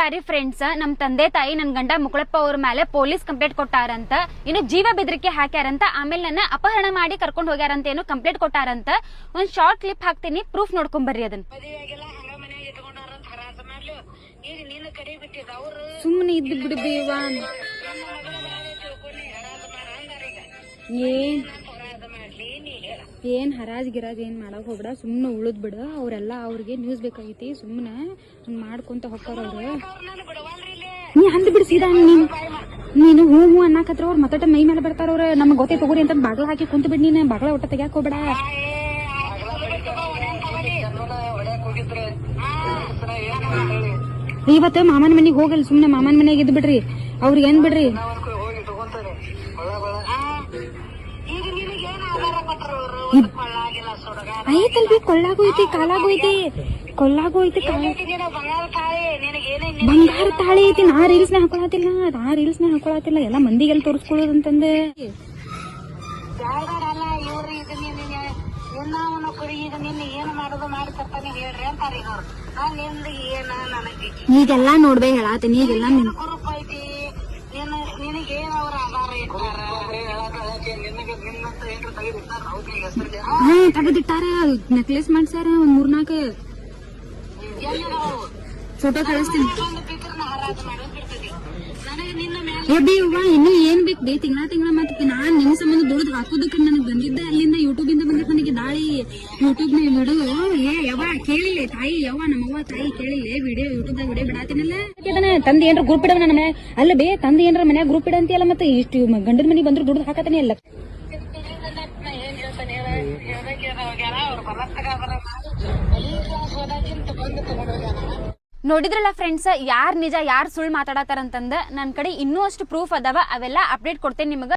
ನಮಸ್ಕಾರಿ friends ನಮ್ ತಂದೆ ತಾಯಿ, ನನ್ ಗಂಡ ಮುಕುಳಪ್ಪ ಅವ್ರ ಮೇಲೆ ಪೊಲೀಸ್ ಕಂಪ್ಲೇಂಟ್ ಕೊಟ್ಟಾರಂತ, ಇನ್ನು ಜೀವ ಬೆದರಿಕೆ ಹಾಕ್ಯಾರಂತ, ಆಮೇಲೆ ನನ್ನ ಅಪಹರಣ ಮಾಡಿ ಕರ್ಕೊಂಡು ಹೋಗ್ಯಾರಂತ ಏನು ಕಂಪ್ಲೇಂಟ್ ಕೊಟ್ಟಾರಂತ, ಒಂದ್ ಶಾರ್ಟ್ ಕ್ಲಿಪ್ ಹಾಕ್ತೀನಿ ಪ್ರೂಫ್ ನೋಡ್ಕೊಂಡ್ ಬರ್ರಿ ಅದನ್ನ. ಸುಮ್ಮನೆ ಇದ್ದು ಬಿಡು ಏನ್ ಅಂತ ಹರಾಸ ಮಾಡ್ಲಿ ನೀ ಹೇಳ ಏನ್ ಹರಾಜ್ ಗಿರಾಜ್ ಏನು ಮಾಡೋಕೆ ಹೋಗ್ಬೇಡ ಸುಮ್ಮನೆ ಉಳಿದ್ ಬಿಡ. ಅವರೆಲ್ಲ ಅವ್ರಿಗೆ ನ್ಯೂಸ್ ಬೇಕಾಗೈತಿ ಸುಮ್ಮನೆ ಹಂಗೆ ಮಾಡ್ಕೊಂತ ಹೋಗ್ತಾರ ಅವ್ರು. ಅವ್ರು ನೀ ಅಂದ್ ಬಿಡು ಸೀದಾ, ನೀನು ನೀನು ಹೂ ಹೂ ಅನ್ನಕತ್ರ ಅವ್ರು ಮತ್ತೊಟ್ಟ ಮೈ ಮೇಲೆ ಬರ್ತಾರ ನಮ್ಗೆ ಗೊತ್ತೇ ತಗೋರಿ ಅಂತ ಬಾಗ್ಲ ಹಾಕಿ ಕುಂತ ಬಿಡ್ ನೀನು, ಬಾಗ್ಲ ಒಟ್ಟ ತೆಗ್ಯಾಕ ಹೋಗ್ಬೇಡ. ಇವತ್ತು ಮಾಮನ ಮನೆಗೆ ಹೋಗಲ್ಲ ಸುಮ್ಮನೆ ಮಾಮನ ಮನೆಗೆ ಇದ್ ಬಿಡ್ರಿ. ಅವ್ರಿಗೆ ಏನ್ ಬಿಡ್ರಿ? ಕೊಲ್ಲಾಗೂ ಐತಿ ಕಾಲಾಗೋಯ್ತಿ ಕೊಳ್ಳಾಗೋಯ್ತಿ ಬಂಗಾರ ತಾಳಿ ಐತಿ ನಾ ರೀಲ್ಸ್ನ ಹಾಕೊಳತಿಲ್ಲ ನಾ ರೀಲ್ಸ್ನ ಹಾಕೊಳತಿಲ್ಲ ಎಲ್ಲ ಮಂದಿಗೆಲ್ಲ ಏನ ನನಗೆ ಈಗೆಲ್ಲಾ ನೋಡ್ಬೇ ಹೇಳಾತೀನಿ ಈಗೆಲ್ಲ ನಿನಗೆ ಏನ್ ಅವ್ರ ಆಧಾರ ಇಟ್ಟಾರ ನಿನಗೆ ನಿನ್ನಂತ ಏನ್ರ ತೆಗೆದಿಟ್ಟಾರ ಹೌದು ಹೆಸರಿಗೆ ಹಾ, ತೆಗೆದಿಟ್ಟಾರ. ನೆಕ್ಲೆಸ್ ಮಾಡ್ಸ್ಯಾರ ಒಂದ್ ಮೂರ್ನಾಕ ಫೋಟೋ ಕಳಿಸ್ತೀನಿ. ಏ ಇನ್ನು ಏನ್ ಬೇಕು? ಬೇ ತಿಂಗಳ ತಿಂಗಳ ಮತ್ತೆ ನಾನ್ ನಿನ್ನ ಸಂಬಂಧ ದುಡ್ದು ಹಾಕೋದಕ್ಕೆ ನನಗೆ ಬಂದಿದ್ದೆ ಬಂದಿದ್ ನನಗೆ ದಾಳಿ ಯೂಟ್ಯೂಬ್ನ ವಿಡಿಯೋ ಏ ಯವ್ವ ಕೇಳಿಲ್ಲ ತಾಯಿ ಯವ್ವ ನಮ್ಮವ್ವ ತಾಯಿ ಕೇಳಿಲ್ಲ ವಿಡಿಯೋ ಯೂಟ್ಯೂಬ್ ದಾಗ ವಿಡಿಯೋ ಬಿಡಾತಿನಲ್ಲ ತಂದೆ ಏನ್ರ ಗ್ರೂಪ್ ಇಡವ ನನ್ನ ಮನೆ ಅಲ್ಲ ಬೇ ತಂದೆ ಏನ್ರ ಮನ್ಯಾಗ ಗ್ರೂಪ್ ಇಡಂತಿಯಲ್ಲ ಮತ್ತೆ ಇಷ್ಟು ಗಂಡನ ಮನೆಗೆ ಬಂದ್ರು ದುಡ್ಡು ಹಾಕತಾನೆ ಹೋಗ್ಯಾರ ನೋಡಿದ್ರಲ್ಲ ಫ್ರೆಂಡ್ಸ್ ಯಾರ್ ನಿಜ ಯಾರ್ ಸುಳ್ಳು ಮಾತಾಡತಾರಂತಂದ ನನ್ ಕಡೆ ಇನ್ನೂ ಅಷ್ಟು ಪ್ರೂಫ್ ಅದಾವ. ಅವೆಲ್ಲ ಅಪ್ಡೇಟ್ ಕೊಡ್ತೇನೆ ನಿಮಗ.